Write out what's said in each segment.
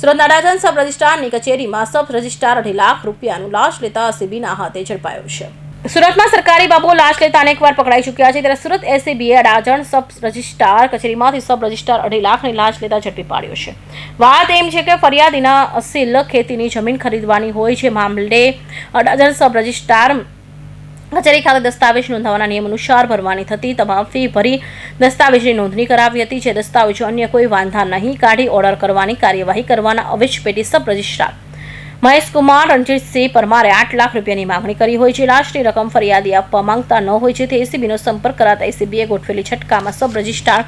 સુરતના અડાજણ સબ રજિસ્ટ્રારની કચેરીમાં સબ રજિસ્ટ્રાર અઢી લાખ રૂપિયાનું લાશ લેતા સીબીના હાથે ઝડપાયો છે. સુરતમાં સરકારી બાબો લાશ લેતા અનેકવાર પકડાઈ ચૂક્યા છે, ત્યારે સુરત એસીબીએ અડાજણ સબ રજિસ્ટ્રાર કચેરીમાંથી સબ રજિસ્ટ્રાર અઢી લાખની લાશ લેતા ઝડપી પાડ્યો છે. વાત એમ છે કે ફરિયાદીના અસીલ ખેતીની જમીન ખરીદવાની હોય છે, મામલે અડાજણ સબ રજિસ્ટ્રાર કચેરી ખાતે દસ્તાવેજ નોંધાવવાના નિયમ અનુસાર ભરવાની થતી તમામ ફી ભરી દસ્તાવેજની નોંધણી કરાવી હતી. જે દસ્તાવેજો અન્ય કોઈ વાંધા નહીં કાઢી ઓર્ડર કરવાની કાર્યવાહી કરવાના અવેજ પેટી સબ રજિસ્ટ્રાર. મહેશકુમાર રણજીતસિંહ પરમારે આઠ લાખ રૂપિયાની માંગણી કરી હોય છે. લાશની રકમ ફરિયાદી આપવા માંગતા ન હોય છે. તે એસીબીનો સંપર્ક કરાતા એસીબીએ ગોઠવેલી છટકામાં સબ રજિસ્ટ્રાર.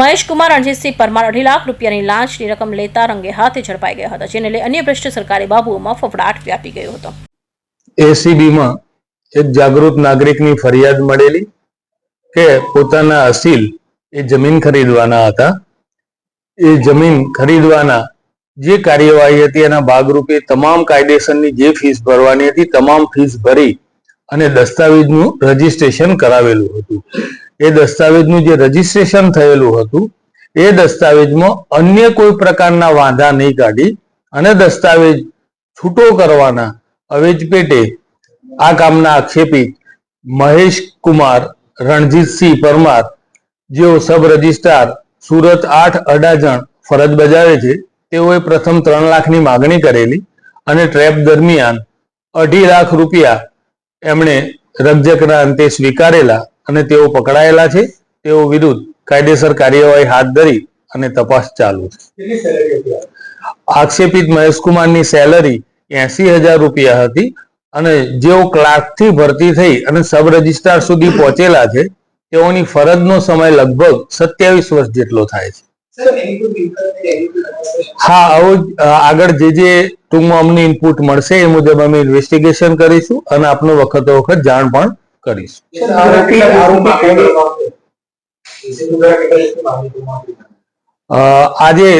મહેશકુમાર રણજીતસિંહ પરમાર અઢી લાખ રૂપિયાની લાંચની રકમ લેતા રંગે હાથે ઝડપાઈ ગયા હતા, જેને લઈ અન્ય ભ્રષ્ટ સરકારી બાબુઓમાં ફફડાટ વ્યાપી ગયો હતો. એસીબીમાં એક જાગૃત નાગરિકની ફરિયાદ મળેલી કે પોતાના અસીલ એ જમીન ખરીદવાના હતા. એ જમીન ખરીદવાના જે કાર્યવાહી હતી એના ભાગરૂપે તમામ કાયદેસરની જે ફીસ ભરવાની હતી, તમામ ફીસ ભરી અને દસ્તાવેજનું રજીસ્ટ્રેશન કરાવેલું હતું. એ દસ્તાવેજનું જે રજીસ્ટ્રેશન થયેલું હતું, એ દસ્તાવેજમાં અન્ય કોઈ પ્રકારના વાંધા નહીં કાઢી અને દસ્તાવેજ છૂટો કરવાના અવેજ પેટે આ કામના આક્ષેપી મહેશ કુમાર રણજીતસિંહ પરમાર, જેઓ સબ રજિસ્ટ્રાર, સુરત આઠ અડાજણ ફરજ બજાવે છે, તેઓએ પ્રથમ ત્રણ લાખની માગણી કરેલી અને ટ્રેપ દરમિયાન અઢી લાખ રૂપિયા એમણે રકજકના અંતે સ્વીકારેલા અને તેઓ પકડાયેલા છે. તેઓ વિરુદ્ધ કાયદેસર કાર્યવાહી હાથ ધરી અને તપાસ ચાલુ છે. આક્ષેપિત મહેશકુમારની સેલરી એસી હજાર રૂપિયા હતી. અને જેઓ ક્લાર્કથી ભરતી થઈ અને સબ રજિસ્ટ્રાર સુધી પહોંચેલા છે તેઓની ફરજનો સમય લગભગ સત્યાવીસ વર્ષ જેટલો થાય છે. હા આવું જ, આગળ જે જે ટૂંકમાં અમને ઇનપુટ મળશે એ મુજબ અમે ઇન્વેસ્ટિગેશન કરીશું અને આપનો વખતો વખત જાણ પણ કરીશું. આજે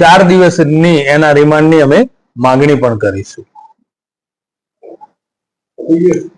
ચાર દિવસની એના રિમાન્ડની અમે માંગણી પણ કરીશું. 一个月。